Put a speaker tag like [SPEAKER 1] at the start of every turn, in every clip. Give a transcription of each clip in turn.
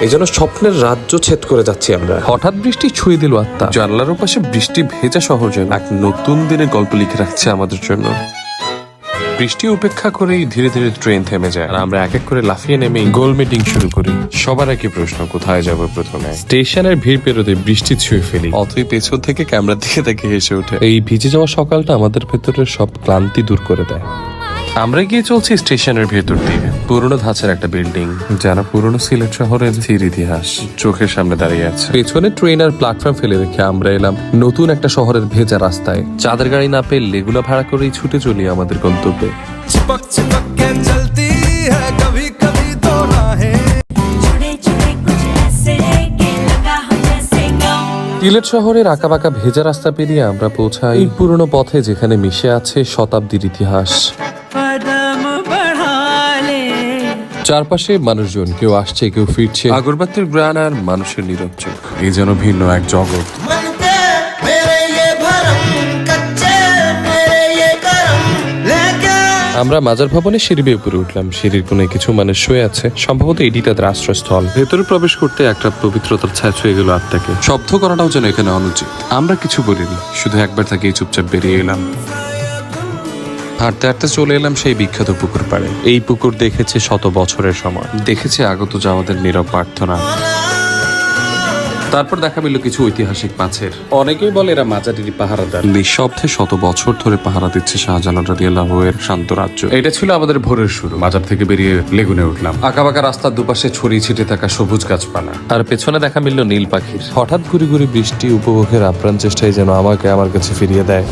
[SPEAKER 1] এই জন্য স্বপ্নের রাজ্য ছেদ করে যাচ্ছি আমরা।
[SPEAKER 2] হঠাৎ বৃষ্টি ছুঁয়ে দিল আত্মা। জানলার পাশে বৃষ্টি ভেজা যেন এক নতুন দিনে গল্প লিখে রাখছে আমাদের জন্য। বৃষ্টি উপেক্ষা করেই ধীরে ধীরে ট্রেন থেমে যায়। আর আমরা এক এক করে লাফিয়ে নেমে গোল মিটিং শুরু করি। সবার একই প্রশ্ন, কোথায় যাব প্রথমে? স্টেশনের ভিড় পেরোতে বৃষ্টি ছুঁয়ে ফেলি। অথই পেছন থেকে ক্যামেরার দিকে দেখে হেসে ওঠে। এই ভিজে যাওয়া সকালটা আমাদের ভেতরের সব ক্লান্তি দূর করে দেয়। আমরা গিয়ে চলছি স্টেশনের ভেতর দিয়ে। পুরনো ধাঁচের একটা বিল্ডিং যারা পুরনো সিলেট শহরের ইতিহাস চোখের সামনে দাঁড়িয়ে আছে। পেছনে ট্রেন আর প্ল্যাটফর্ম ফেলে রেখে আমরা এলাম নতুন একটা শহরের ভেজা রাস্তায়। চাঁদের গাড়ি না পেয়ে লেগুলা ভাড়া করেই ছুটে চলি আমাদের গন্তব্যে। সিলেট শহরের আঁকাবাঁকা ভেজা রাস্তা পেরিয়ে আমরা পৌঁছাই পুরনো পথে যেখানে মিশে আছে শতাব্দীর ইতিহাস। চারপাশে মানুষজন কেউ আসছে কেউ ফিরছে। আগরবাতির গ্রাণ আর মানুষের নীরব চোখ। এই যেন ভিন্ন এক জগৎ। আমরা মাজার ভবনে সিঁড়ি বেয়ে উপরে উঠলাম। সিঁড়ির কোণে কিছু মানুষ শুয়ে আছে। সম্ভবত এটি তাদের আশ্রয়স্থল। ভেতরে প্রবেশ করতে একটা পবিত্রতার ছায়া ছুঁয়ে গেল আত্মাকে। শব্দ করাটাও যেন এখানে অনুচিত। আমরা কিছু বলিনি শুধু একবার তাকে চুপচাপ বেরিয়ে এলাম। হাঁটতে হাঁটতে চলে এলাম সেই বিখ্যাত পুকুর পাড়ে। এই পুকুর দেখেছে শত বছরের সময়। দেখেছে আগত যাওয়াদের নীরব প্রার্থনা। তারপর দেখা মিলল কিছু ঐতিহাসিক মাছের। অনেকেই বলে এরা মাজারির পাহারাদার। নিঃশব্দে শত বছর ধরে পাহারা দিচ্ছে শাহজালাল রাদিয়াল্লাহু এর শান্ত রাজ্য। এটা ছিল আমাদের ভোরের শুরু। মাজার থেকে বেরিয়ে লেগুনে উঠলাম। আঁকাবাঁকা রাস্তার দুপাশে ছড়িয়ে ছিটে থাকা সবুজ গাছপালা। আর পেছনে দেখা মিলল নীল পাখির। হঠাৎ ঘুরি ঘুরি বৃষ্টি উপভোগের আপ্রাণ চেষ্টায় যেন আমাকে আমার কাছে ফিরিয়ে দেয়।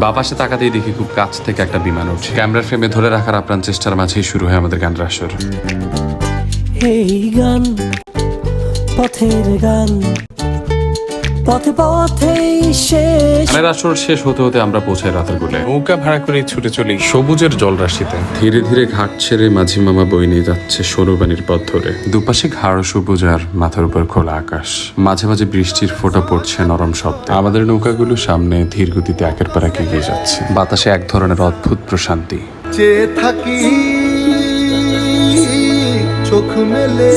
[SPEAKER 2] বাপাশে তাকাতেই দেখি খুব কাছ থেকে একটা বিমান উঠছে। ক্যামেরার ফ্রেমে ধরে রাখার আপ্রাণ চেষ্টার মাঝেই শুরু হয় আমাদের গান আসর
[SPEAKER 3] এই গান, পথের গান। পথে পথেই শেষ।
[SPEAKER 2] গানের আসর শেষ হতে হতে আমরা পৌঁছাই রাতের গুলে নৌকা ভাড়া করে ছুটে চলি। সবুজের জলরাশিতে ধীরে ধীরে ঘাট ছেড়ে মাঝি মামা বই নিয়ে যাচ্ছে সরুবানির পথ ধরে। দুপাশে ঘাড় সবুজ আর মাথার উপর খোলা আকাশ। মাঝে মাঝে বৃষ্টির ফোঁটা পড়ছে নরম শব্দে। আমাদের নৌকাগুলো সামনে ধীর গতিতে একের পর এক এগিয়ে যাচ্ছে। বাতাসে এক ধরনের অদ্ভুত প্রশান্তি।
[SPEAKER 4] চেয়ে থাকি চোখ মেলে।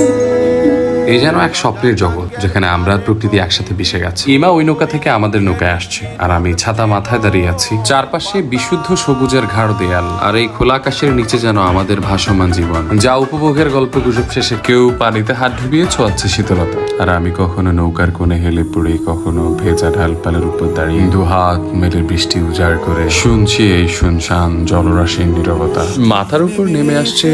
[SPEAKER 2] এই যেন এক স্বপ্নের জগৎ, যেখানে আমরা প্রকৃতি একসাথে মিশে গেছি। ইমা ওই নৌকা থেকে আমাদের নৌকায় আসছে, আর আমি ছাতা মাথায় দাঁড়িয়ে আছি। চারপাশে বিশুদ্ধ সবুজের ঘাড় দেয়াল, আর এই খোলা আকাশের নিচে যেন আমাদের ভাসমান জীবন। যা উপভোগের গল্প গুজব শেষে কেউ পানিতে হাত ডুবিয়ে ছোঁয়াচ্ছে শীতলতা। আর আমি কখনো নৌকার কোণে হেলে পড়ে, কখনো ভেজা ঢালপালের উপর দাঁড়িয়ে দু হাত মেলে বৃষ্টি উজাড় করে শুনছি এই শুনশান জলরাশির নীরবতা। মাথার উপর নেমে আসছে